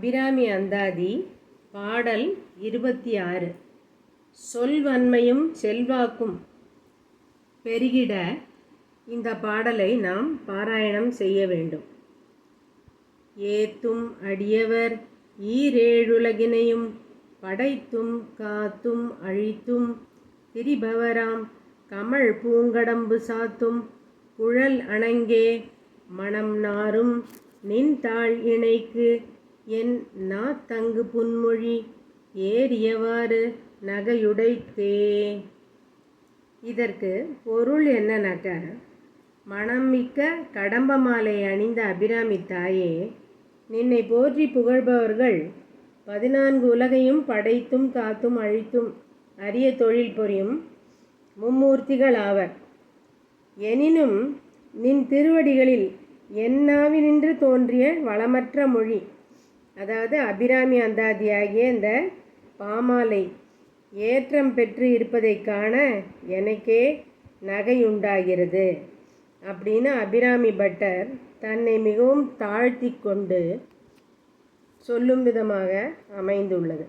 அபிராமி அந்தாதி பாடல் இருபத்தி ஆறு சொல்வன்மையும் செல்வாக்கும் பெருகிட இந்த பாடலை நாம் பாராயணம் செய்ய வேண்டும். ஏத்தும் அடியவர் ஈரேழுலகினையும் படைத்தும் காத்தும் அழித்தும் திரிபவராம் கமழ் பூங்கடம்பு சாத்தும் குழல் அணங்கே மணம் நாரும் நின் தாழ் இணைக்கு என் நா தங்கு புன்மொழி ஏறியவாறு நகையுடைத்தே. இதற்கு பொருள் என்னன்னாக்க மணமிக்க கடம்ப மாலை அணிந்த அபிராமி தாயே நின்னை போற்றி புகழ்பவர்கள் பதினான்கு உலகையும் படைத்தும் காத்தும் அழித்தும் அரிய தொழில் புரியும் மும்மூர்த்திகள் ஆவர். எனினும் நின் திருவடிகளில் என்னாவினின்று தோன்றிய வளமற்ற மொழி அதாவது அபிராமி அந்தாதியாகிய இந்த பாமாலை ஏற்றம் பெற்று இருப்பதை காண எனக்கே நகையுண்டாகிறது. அப்படின்னு அபிராமி பட்டர் தன்னை மிகவும் தாழ்த்தி கொண்டு சொல்லும் விதமாக அமைந்துள்ளது.